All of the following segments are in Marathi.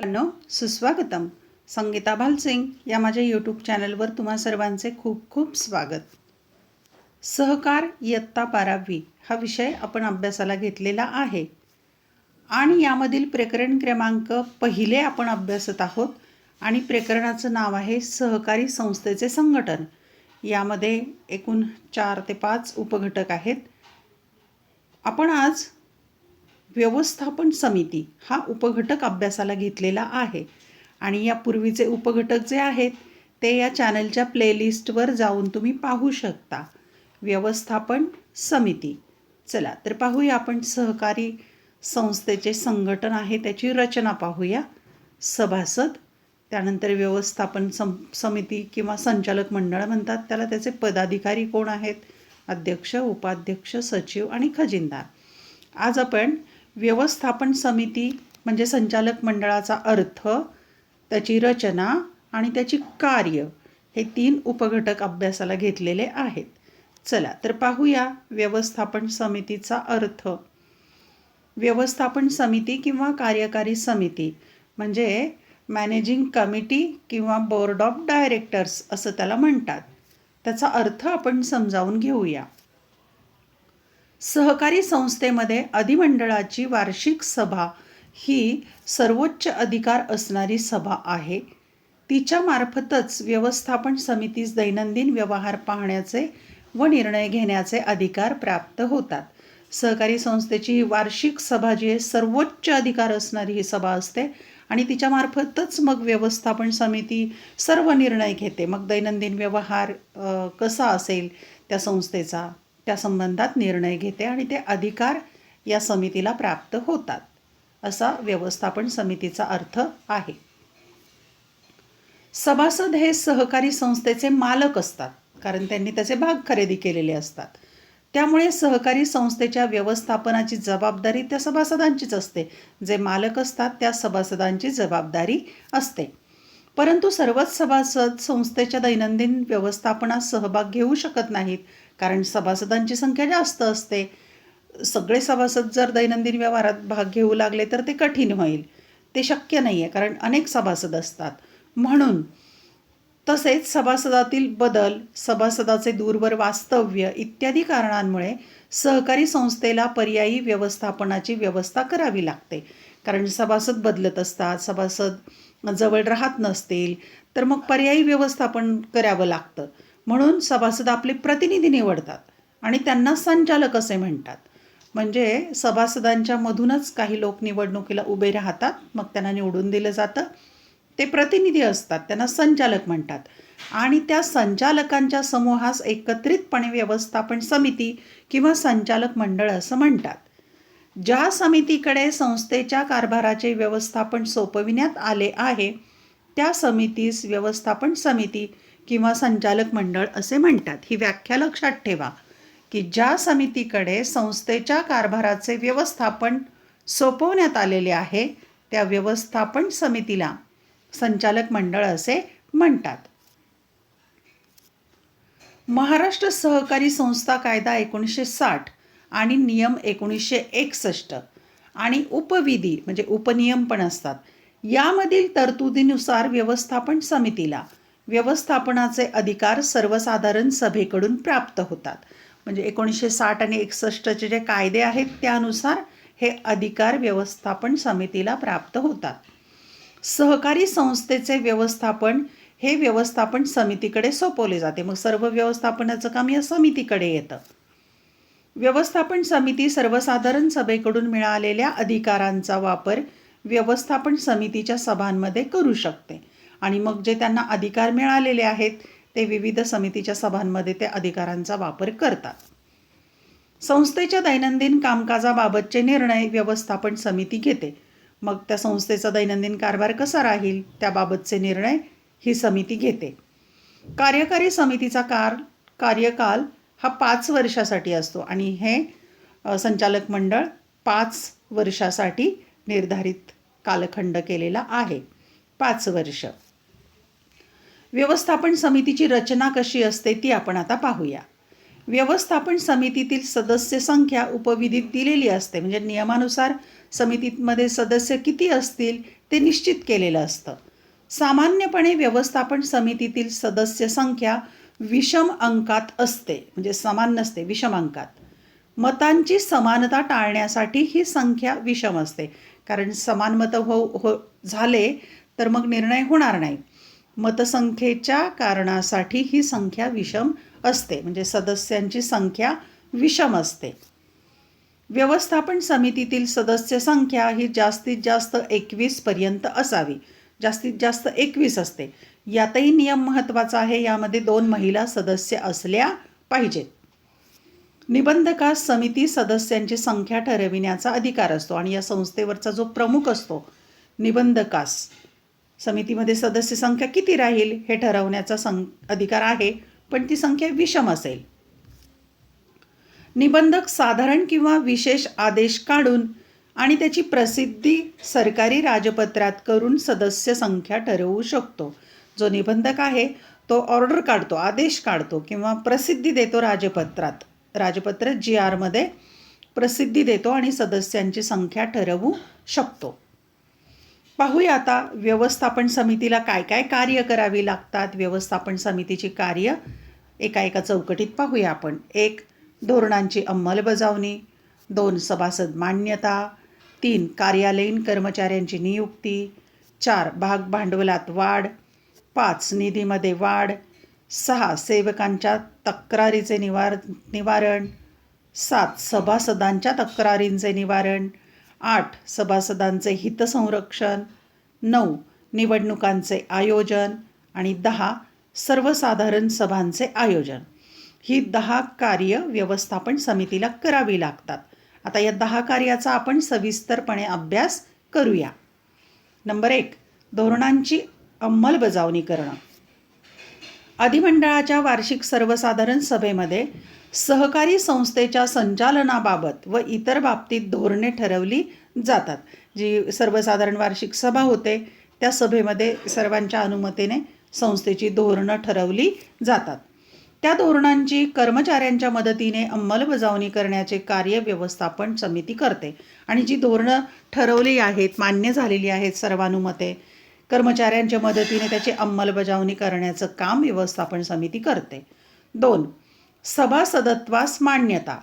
मित्रांनो सुस्वागतम. संगीता भालसिंग या माझ्या यूट्यूब चॅनलवर तुम्हा सर्वांचे खूप खूप स्वागत. सहकार इयत्ता बारावी हा विषय आपण अभ्यासाला घेतलेला आहे. आणि यामधील प्रकरण क्रमांक पहिले आपण अभ्यासत आहोत आणि प्रकरणाचं नाव आहे सहकारी संस्थेचे संघटन. यामध्ये एकूण चार ते पाच उपघटक आहेत. आपण आज व्यवस्थापन समिती हा उपघटक अभ्यासाला घेतलेला आहे. आणि या पूर्वीचे उपघटक जे आहेत ते या चॅनलच्या प्लेलिस्टवर जाऊन तुम्ही पाहू शकता. व्यवस्थापन समिती. चला तर पाहूया आपण सहकारी संस्थेचे संघटन आहे त्याची रचना पाहूया. सभासद त्यानंतर व्यवस्थापन सम समिती किंवा संचालक मंडळ म्हणतात त्याला त्याचे पदाधिकारी कोण आहेत? अध्यक्ष उपाध्यक्ष सचिव आणि खजिनदार. आज आपण व्यवस्थापन समिती म्हणजे संचालक मंडळाचा अर्थ त्याची रचना आणि त्याची कार्य हे तीन उपघटक अभ्यासाला घेतलेले आहेत. चला तर पाहूया व्यवस्थापन समितीचा अर्थ. व्यवस्थापन समिती किंवा कार्यकारी समिती म्हणजे मॅनेजिंग कमिटी किंवा बोर्ड ऑफ डायरेक्टर्स असं त्याला म्हणतात. त्याचा अर्थ आपण समजावून घेऊया. सहकारी संस्थेमध्ये अधिमंडळाची वार्षिक सभा ही सर्वोच्च अधिकार असणारी सभा आहे. तिच्यामार्फतच व्यवस्थापन समितीस दैनंदिन व्यवहार पाहण्याचे व निर्णय घेण्याचे अधिकार प्राप्त होतात. सहकारी संस्थेची ही वार्षिक सभा जी आहे सर्वोच्च अधिकार असणारी ही सभा असते आणि तिच्यामार्फतच मग व्यवस्थापन समिती सर्व निर्णय घेते. मग दैनंदिन व्यवहार कसा असेल त्या संस्थेचा? त्या संबंधात निर्णय घेते आणि ते अधिकार या समितीला प्राप्त होतात. असा व्यवस्थापन समितीचा अर्थ आहे. सभासद हे सहकारी संस्थेचे मालक असतात कारण त्यांनी त्याचे भाग खरेदी केलेले असतात. त्यामुळे सहकारी संस्थेच्या व्यवस्थापनाची जबाबदारी त्या सभासदांचीच असते. जे मालक असतात त्या सभासदांची जबाबदारी असते. परंतु सर्वच सभासद संस्थेच्या दैनंदिन व्यवस्थापनात सहभाग घेऊ शकत नाहीत. कारण सभासदांची संख्या जास्त असते. सगळे सभासद जर दैनंदिन व्यवहारात भाग घेऊ लागले तर ते कठीण होईल. ते शक्य नाही आहे कारण अनेक सभासद असतात. म्हणून तसेच सभासदातील बदल सभासदाचे दूरवर वास्तव्य इत्यादी कारणांमुळे सहकारी संस्थेला पर्यायी व्यवस्थापनाची व्यवस्था करावी लागते. कारण सभासद बदलत असतात सभासद जवळ राहत नसतील तर मग पर्यायी व्यवस्थापन करावं लागतं. म्हणून सभासद आपले प्रतिनिधी निवडतात आणि त्यांना संचालक असे म्हणतात. म्हणजे सभासदांच्या मधूनच काही लोक निवडणुकीला उभे राहतात मग त्यांना निवडून दिलं जातं. ते प्रतिनिधी असतात त्यांना संचालक म्हणतात. आणि त्या संचालकांच्या समूहास एकत्रितपणे व्यवस्थापन समिती किंवा संचालक मंडळ असं म्हणतात. ज्या समितीकडे संस्थेच्या कारभाराचे व्यवस्थापन सोपविण्यात आले आहे त्या समितीस व्यवस्थापन समिती किंवा संचालक मंडळ असे म्हणतात. ही व्याख्या लक्षात ठेवा की ज्या समितीकडे संस्थेच्या कारभाराचे व्यवस्थापन सोपवण्यात आलेले आहे त्या व्यवस्थापन समितीला संचालक मंडळ असे म्हणतात. महाराष्ट्र सहकारी संस्था कायदा एकोणीसशे साठ आणि नियम एकोणीसशे एकसष्ट आणि उपविधी म्हणजे उपनियम पण असतात यामधील तरतुदीनुसार व्यवस्थापन समितीला व्यवस्थापनाचे अधिकार सर्वसाधारण सभेकडून प्राप्त होतात. म्हणजे एकोणीसशे साठ आणि एकसष्टचे जे कायदे आहेत त्यानुसार हे अधिकार व्यवस्थापन समितीला प्राप्त होतात. सहकारी संस्थेचे व्यवस्थापन हे व्यवस्थापन समितीकडे सोपवले जाते. मग सर्व व्यवस्थापनाचं काम या समितीकडे येतं. व्यवस्थापन समिती सर्वसाधारण सभेकडून मिळालेल्या अधिकारांचा वापर व्यवस्थापन समितीच्या सभांमध्ये करू शकते. आणि मग जे त्यांना अधिकार मिळालेले आहेत ते विविध समितीच्या सभांमध्ये ते अधिकारांचा वापर करतात. संस्थेच्या दैनंदिन कामकाजाबाबतचे निर्णय व्यवस्थापन समिती घेते. मग त्या संस्थेचा दैनंदिन कारभार कसा राहील त्याबाबतचे निर्णय ही समिती घेते. कार्यकारी समितीचा कार कार्यकाल हा पाच वर्षासाठी असतो आणि हे संचालक मंडळ पाच वर्षासाठी निर्धारित कालखंड केलेला आहे. पाच वर्ष. व्यवस्थापन समितीची रचना कशी असते ती आपण आता पाहूया. व्यवस्थापन समितीतील सदस्य संख्या उपविधीत दिलेली असते. म्हणजे नियमानुसार समितीमध्ये सदस्य किती असतील ते निश्चित केलेलं असतं. सामान्यपणे व्यवस्थापन समितीतील सदस्य संख्या विषम अंकात असते. म्हणजे समान नसते विषम अंकात. मतांची समानता टाळण्यासाठी ही संख्या विषम असते. कारण समान मतं हो हो झाले तर मग निर्णय होणार नाही. मतसंख्येच्या कारणासाठी ही संख्या विषम असते. म्हणजे सदस्यांची संख्या विषम असते. व्यवस्थापन समितीतील सदस्य संख्या ही जास्तीत जास्त एकवीसपर्यंत असावी. जास्तीत जास्त एकवीस असते. यातही नियम महत्त्वाचा आहे. यामध्ये दोन महिला सदस्य असल्या पाहिजेत. निबंधकास समिती सदस्यांची संख्या ठरविण्याचा अधिकार असतो आणि या संस्थेवरचा जो प्रमुख असतो निबंधकास. समितीमध्ये सदस्य संख्या किती राहील हे ठरवण्याचा सं अधिकार आहे पण ती संख्या विषम असेल. निबंधक साधारण किंवा विशेष आदेश काढून आणि त्याची प्रसिद्धी सरकारी राजपत्रात करून सदस्य संख्या ठरवू शकतो. जो निबंधक आहे तो ऑर्डर काढतो आदेश काढतो किंवा प्रसिद्धी देतो राजपत्रात. राजपत्र जी आरमध्ये प्रसिद्धी देतो आणि सदस्यांची संख्या ठरवू शकतो. पाहूया आता व्यवस्थापन समितीला काय काय कार्य करावी लागतात. व्यवस्थापन समितीची कार्य एका एका चौकटीत पाहूया आपण. एक धोरणांची अंमलबजावणी. दोन सभासद मान्यता. तीन कार्यालयीन कर्मचाऱ्यांची नियुक्ती. चार भाग भांडवलात वाढ. पाच निधीमध्ये वाढ. सहा सेवकांच्या तक्रारीचे निवार निवारण. सात सभासदांच्या तक्रारींचे निवारण. आठ सभासदांचे हितसंरक्षण. नऊ निवडणुकांचे आयोजन. आणि दहा सर्वसाधारण सभांचे आयोजन. ही दहा कार्य व्यवस्थापन समितीला करावी लागतात. आता या दहा कार्याचा आपण सविस्तरपणे अभ्यास करूया. नंबर एक धोरणांची अंमलबजावणी करणं. अधिमंडळाच्या वार्षिक सर्वसाधारण सभेमध्ये सहकारी संस्थेच्या संचालनाबाबत व इतर बाबतीत धोरणे ठरवली जातात. जी सर्वसाधारण वार्षिक सभा होते त्या सभेमध्ये सर्वांच्या अनुमतीने संस्थेची धोरणं ठरवली जातात. त्या धोरणांची कर्मचाऱ्यांच्या मदतीने अंमलबजावणी करण्याचे कार्य व्यवस्थापन समिती करते आणि जी धोरणं ठरवली आहेत मान्य झालेली आहेत सर्वानुमते कर्मचाऱ्यांच्या मदतीने त्याची अंमलबजावणी करण्याचं काम व्यवस्थापन समिती करते. दोन सभासदत्वास मान्यता.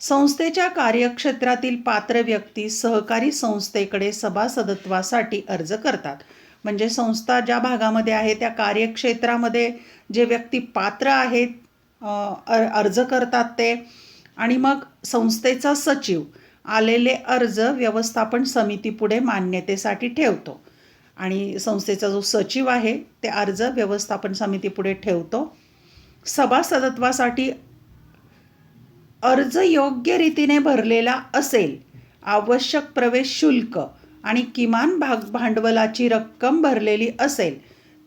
संस्थेच्या कार्यक्षेत्रातील पात्र व्यक्ती सहकारी संस्थेकडे सभासदत्वासाठी अर्ज करतात. म्हणजे संस्था ज्या भागामध्ये आहे त्या कार्यक्षेत्रामध्ये जे व्यक्ती पात्र आहेत अर्ज करतात ते. आणि मग संस्थेचा सचिव आलेले अर्ज व्यवस्थापन समितीपुढे मान्यतेसाठी ठेवतो. आणि संस्थेचा जो सचिव आहे ते अर्ज व्यवस्थापन समितीपुढे ठेवतो. सभासदत्वासाठी अर्ज योग्य रीतीने भरलेला असेल. आवश्यक प्रवेश शुल्क आणि किमान भाग भांडवलाची रक्कम भरलेली असेल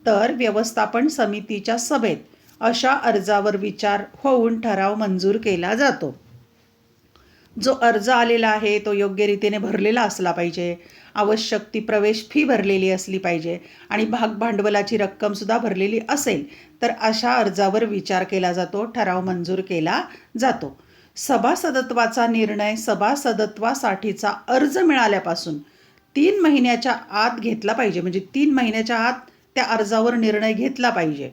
तर व्यवस्थापन समितीच्या सभेत अशा अर्जावर विचार होऊन ठराव मंजूर केला जातो. जो अर्ज आलेला आहे तो योग्य रीतीने भरलेला असला पाहिजे. आवश्यक ती प्रवेश फी भरलेली असली पाहिजे. आणि भाग भांडवलाची रक्कमसुद्धा भरलेली असेल तर अशा अर्जावर विचार केला जातो ठराव मंजूर केला जातो. सभासदत्वाचा निर्णय सभासदत्वासाठीचा अर्ज मिळाल्यापासून तीन महिन्याच्या आत घेतला पाहिजे. म्हणजे तीन महिन्याच्या आत त्या अर्जावर निर्णय घेतला पाहिजे.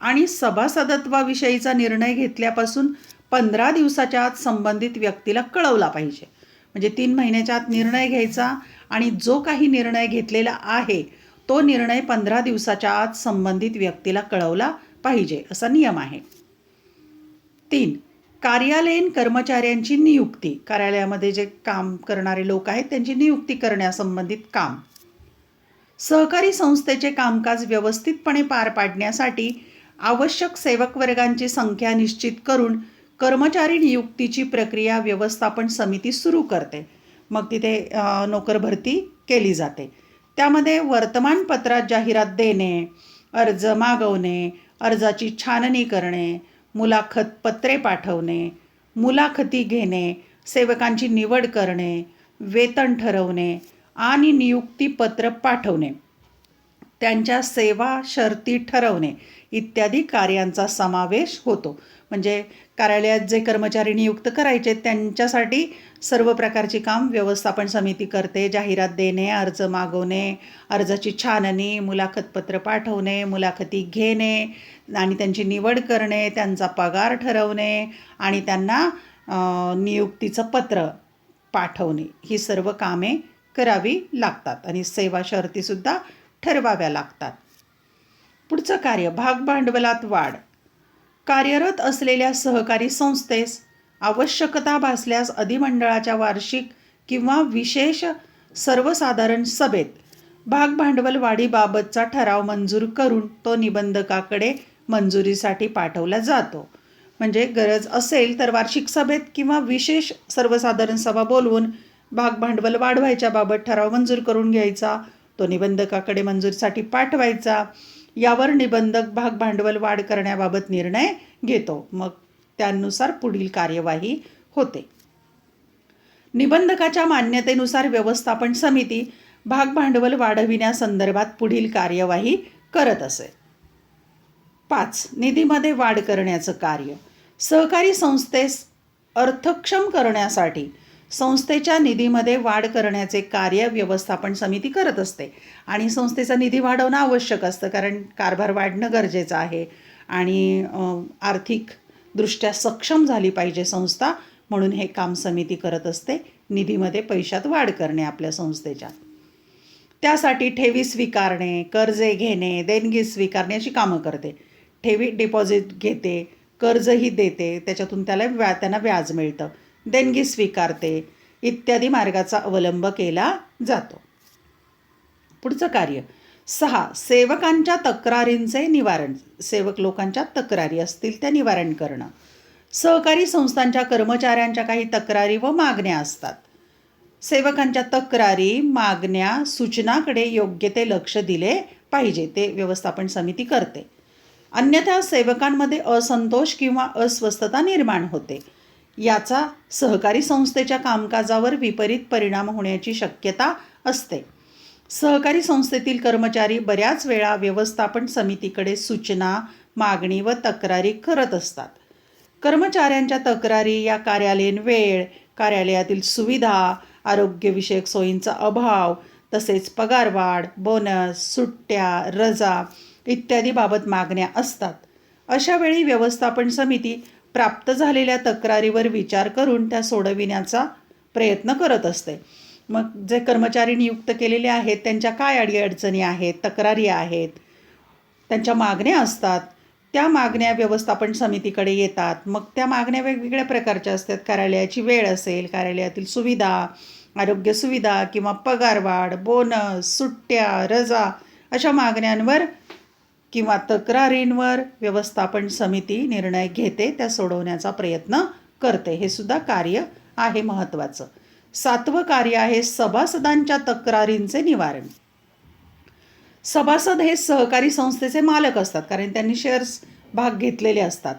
आणि सभासदत्वाविषयीचा निर्णय घेतल्यापासून पंधरा दिवसाच्या आत संबंधित व्यक्तीला कळवला पाहिजे. म्हणजे तीन महिन्याच्या आत निर्णय घ्यायचा आणि जो काही निर्णय घेतलेला आहे तो निर्णय पंधरा दिवसाच्या आत संबंधित व्यक्तीला कळवला पाहिजे असा नियम आहे. तीन कार्यालयीन कर्मचाऱ्यांची नियुक्ती. कार्यालयामध्ये जे काम करणारे लोक आहेत त्यांची नियुक्ती करण्यासंबंधित काम. सहकारी संस्थेचे कामकाज व्यवस्थितपणे पार पाडण्यासाठी आवश्यक सेवक वर्गांची संख्या निश्चित करून कर्मचारी नियुक्तीची प्रक्रिया व्यवस्थापन समिती सुरू करते. मग तिथे नोकर भरती केली जाते. त्यामध्ये वर्तमानपत्रात जाहिरात देणे अर्ज मागवणे अर्जाची छाननी करणे मुलाखत पत्रे पाठवणे मुलाखती घेणे सेवकांची निवड करणे वेतन ठरवणे आणि नियुक्तीपत्र पाठवणे. त्यांच्या सेवा शर्ती ठरवणे इत्यादी कार्यांचा समावेश होतो. म्हणजे कार्यालयात जे कर्मचारी नियुक्त करायचे त्यांच्यासाठी सर्व प्रकारची काम व्यवस्थापन समिती करते. जाहिरात देणे अर्ज मागवणे अर्जाची छाननी मुलाखतपत्र पाठवणे मुलाखती घेणे आणि त्यांची निवड करणे त्यांचा पगार ठरवणे आणि त्यांना नियुक्तीचं पत्र पाठवणे. ही सर्व कामे करावी लागतात आणि सेवा शर्तीसुद्धा ठरवाव्या लागतात. पुढचं कार्य भाग भांडवलात वाढ. कार्यरत असलेल्या सहकारी संस्थेस आवश्यकता भासल्यास अधिमंडळाच्या वार्षिक किंवा विशेष सर्वसाधारण सभेत भागभांडवल वाढीबाबतचा ठराव मंजूर करून तो निबंधकाकडे मंजुरीसाठी पाठवला जातो. म्हणजे गरज असेल तर वार्षिक सभेत किंवा विशेष सर्वसाधारण सभा बोलवून भागभांडवल वाढवायच्या बाबत ठराव मंजूर करून घ्यायचा तो निबंधकाकडे मंजुरीसाठी पाठवायचा. यावर निबंधक भाग भांडवल वाढ करण्याबाबत निर्णय घेतो. मग त्यानुसार पुढील कार्यवाही होते. निबंधकाच्या मान्यतेनुसार व्यवस्थापन समिती भाग भांडवल वाढविण्यासंदर्भात पुढील कार्यवाही करत असे. पाच. निधीमध्ये वाढ करण्याचं कार्य. सहकारी संस्थेस अर्थक्षम करण्यासाठी संस्थेच्या निधीमध्ये वाढ करण्याचे कार्य व्यवस्थापन समिती करत असते. आणि संस्थेचा निधी वाढवणं आवश्यक असतं कारण कारभार वाढणं गरजेचं आहे. आणि आर्थिकदृष्ट्या सक्षम झाली पाहिजे संस्था म्हणून हे काम समिती करत असते. निधीमध्ये पैशात वाढ करणे आपल्या संस्थेच्या. त्यासाठी ठेवी स्वीकारणे कर्जे घेणे देणगी स्वीकारणे अशी कामं करते. ठेवी डिपॉझिट घेते कर्जही देते त्याच्यातून त्याला व्या त्यांना व्याज मिळतं. देणगी स्वीकारते इत्यादी मार्गाचा अवलंब केला जातो. पुढचं कार्य. सहा सेवकांच्या तक्रारींचे निवारण. सेवक लोकांच्या तक्रारी असतील त्या निवारण करणं. सहकारी संस्थांच्या कर्मचाऱ्यांच्या काही तक्रारी व मागण्या असतात. सेवकांच्या तक्रारी मागण्या सूचनाकडे योग्य ते लक्ष दिले पाहिजे ते व्यवस्थापन समिती करते. अन्यथा सेवकांमध्ये असंतोष किंवा अस्वस्थता निर्माण होते. याचा सहकारी संस्थेच्या कामकाजावर विपरीत परिणाम होण्याची शक्यता असते. सहकारी संस्थेतील कर्मचारी बऱ्याच वेळा व्यवस्थापन समितीकडे सूचना मागणी व तक्रारी करत असतात. कर्मचाऱ्यांच्या तक्रारी या कार्यालयीन वेळ कार्यालयातील सुविधा आरोग्यविषयक सोयींचा अभाव तसेच पगारवाढ बोनस सुट्ट्या रजा इत्यादी बाबत मागण्या असतात. अशा वेळी व्यवस्थापन समिती प्राप्त झालेल्या तक्रारीवर विचार करून त्या सोडविण्याचा प्रयत्न करत असते. मग जे कर्मचारी नियुक्त केलेले आहेत त्यांच्या काय अडीअडचणी आहेत तक्रारी आहेत? त्यांच्या मागण्या असतात. त्या मागण्या व्यवस्थापन समितीकडे येतात. मग त्या मागण्या वेगवेगळ्या प्रकारच्या असतात. कार्यालयाची वेळ असेल कार्यालयातील सुविधा आरोग्य सुविधा किंवा पगारवाढ बोनस सुट्ट्या रजा अशा मागण्यांवर किंवा तक्रारींवर व्यवस्थापन समिती निर्णय घेते त्या सोडवण्याचा प्रयत्न करते. हे सुद्धा कार्य आहे महत्त्वाचं. सातवं कार्य आहे सभासदांच्या तक्रारींचे निवारण. सभासद हे सहकारी संस्थेचे मालक असतात कारण त्यांनी शेअर्स भाग घेतलेले असतात.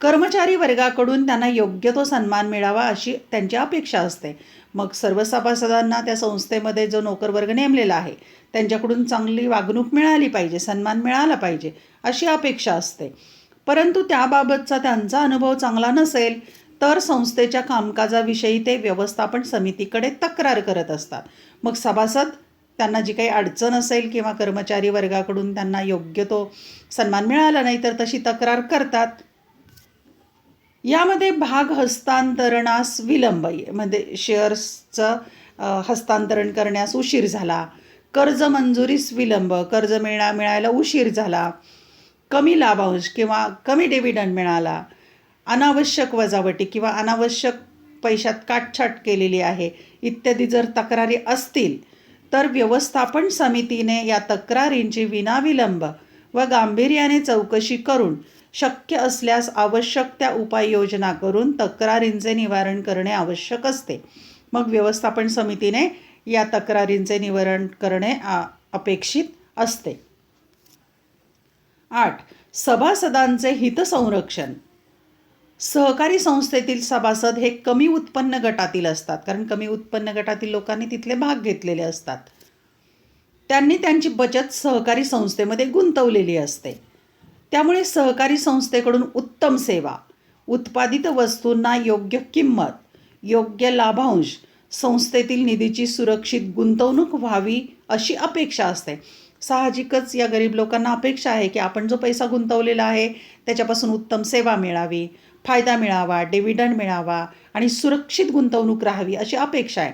कर्मचारी वर्गाकडून त्यांना योग्य तो सन्मान मिळावा अशी त्यांची अपेक्षा असते. मग सर्व सभासदांना त्या संस्थेमध्ये जो नोकरवर्ग नेमलेला आहे त्यांच्याकडून चांगली वागणूक मिळाली पाहिजे सन्मान मिळाला पाहिजे अशी अपेक्षा असते. परंतु त्याबाबतचा त्यांचा अनुभव चांगला नसेल तर संस्थेच्या कामकाजाविषयी ते व्यवस्थापन समितीकडे तक्रार करत असतात. मग सभासद त्यांना जी काही अडचण असेल किंवा कर्मचारी वर्गाकडून त्यांना योग्य तो सन्मान मिळाला नाही तर तशी तक्रार करतात. यामध्ये भाग हस्तांतरणास विलंब म्हणजे शेअर्सचं हस्तांतरण करण्यास उशीर झाला. कर्ज मंजुरीस विलंब कर्ज मिळा मिळायला उशीर झाला. कमी लाभांश किंवा कमी डिव्हिडंड मिळाला. अनावश्यक वजावटी किंवा अनावश्यक पैशात काटछाट केलेली आहे. इत्यादी जर तक्रारी असतील तर व्यवस्थापन समितीने या तक्रारींची विनाविलंब व गांभीर्याने चौकशी करून शक्य असल्यास आवश्यक त्या उपाययोजना करून तक्रारींचे निवारण करणे आवश्यक असते. मग व्यवस्थापन समितीने या तक्रारींचे निवारण करणे आ- अपेक्षित असते. आठ. सभासदांचे हितसंरक्षण. सहकारी संस्थेतील सभासद हे कमी उत्पन्न गटातील असतात कारण कमी उत्पन्न गटातील लोकांनी तिथले भाग घेतलेले असतात. त्यांनी त्यांची बचत सहकारी संस्थेमध्ये गुंतवलेली असते. त्यामुळे सहकारी संस्थेकडून उत्तम सेवा उत्पादित वस्तूंना योग्य किंमत योग्य लाभांश संस्थेतील निधीची सुरक्षित गुंतवणूक व्हावी अशी अपेक्षा असते. साहजिकच या गरीब लोकांना अपेक्षा आहे की आपण जो पैसा गुंतवलेला आहे त्याच्यापासून उत्तम सेवा मिळावी फायदा मिळावा डिव्हिडंड मिळावा आणि सुरक्षित गुंतवणूक राहावी अशी अपेक्षा आहे.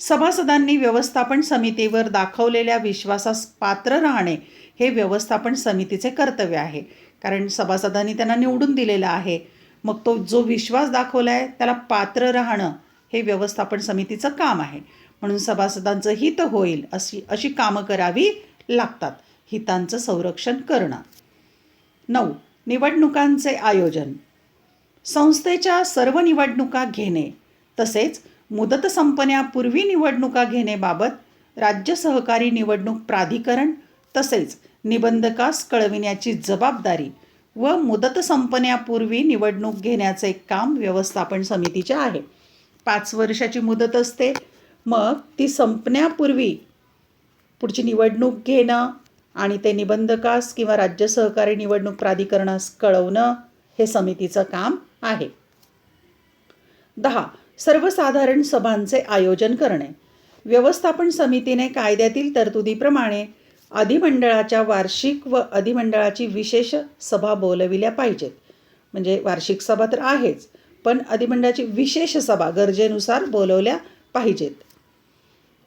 सभासदांनी व्यवस्थापन समितीवर दाखवलेल्या विश्वासास पात्र राहणे हे व्यवस्थापन समितीचे कर्तव्य आहे. कारण सभासदांनी त्यांना निवडून दिलेला आहे. मग तो जो विश्वास दाखवला आहे त्याला पात्र राहणं हे व्यवस्थापन समितीचं काम आहे. म्हणून सभासदांचं हित होईल अशी अशी कामं करावी लागतात. हितांचं संरक्षण करणं. नऊ निवडणुकांचे आयोजन. संस्थेच्या सर्व निवडणुका घेणे तसेच मुदत संपण्यापूर्वी निवडणुका घेणेबाबत राज्य सहकारी निवडणूक प्राधिकरण तसेच निबंधकास कळविण्याची जबाबदारी व मुदत संपण्यापूर्वी निवडणूक घेण्याचे काम व्यवस्थापन समितीचे आहे. पाच वर्षाची मुदत असते. मग ती संपण्यापूर्वी पुढची निवडणूक घेणं आणि ते निबंधकास किंवा राज्य सहकारी निवडणूक प्राधिकरणास कळवणं हे समितीचं काम आहे. दहा. सर्वसाधारण सभांचे आयोजन करणे. व्यवस्थापन समितीने कायद्यातील तरतुदीप्रमाणे अधिमंडळाच्या वार्षिक व अधिमंडळाची विशेष सभा बोलविल्या पाहिजेत. म्हणजे वार्षिक सभा तर आहेच पण अधिमंडळाची विशेष सभा गरजेनुसार बोलवल्या पाहिजेत.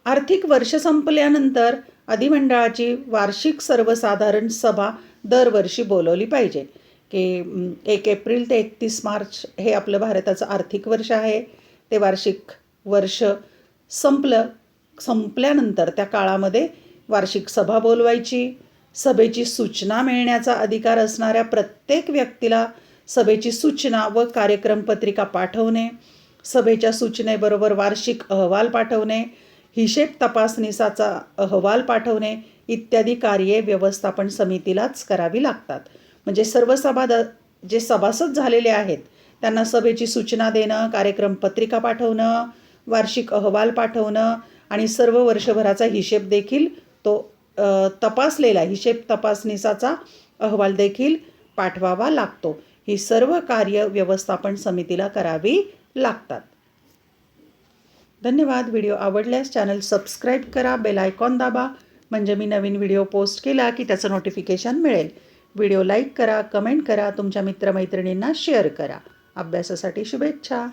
आर्थिक वर्ष संपल्यानंतर अधिमंडळाची वार्षिक सर्वसाधारण सभा दरवर्षी बोलवली पाहिजे. की एक एप्रिल ते एकतीस मार्च हे आपलं भारताचं आर्थिक वर्ष आहे. ते वार्षिक वर्ष संपलं संपल्यानंतर त्या काळामध्ये वार्षिक सभा बोलवायची. सभेची सूचना मिळण्याचा अधिकार असणाऱ्या प्रत्येक व्यक्तीला सभेची सूचना व कार्यक्रम पत्रिका पाठवणे सभेच्या सूचनेबरोबर वार्षिक अहवाल पाठवणे हिशेब तपासणीसाचा अहवाल पाठवणे इत्यादी कार्ये व्यवस्थापन समितीलाच करावी लागतात. म्हणजे सर्व सभा जे सभासद झालेले आहेत त्यांना सभेची सूचना देणं कार्यक्रम पत्रिका पाठवणं वार्षिक अहवाल पाठवणं आणि सर्व वर्षभराचा हिशेब देखील तो तपासलेला हिशेब तपासणीसाचा अहवाल देखील पाठवावा लागतो. ही सर्व कार्य व्यवस्थापन समितीला करावी लागतात. धन्यवाद. व्हिडिओ आवडल्यास चॅनल सबस्क्राईब करा बेल आयकॉन दाबा. म्हणजे मी नवीन व्हिडिओ पोस्ट केला की त्याचं नोटिफिकेशन मिळेल. व्हिडिओ लाईक करा कमेंट करा तुमच्या मित्रमैत्रिणींना शेअर करा. अभ्यासासाठी शुभेच्छा.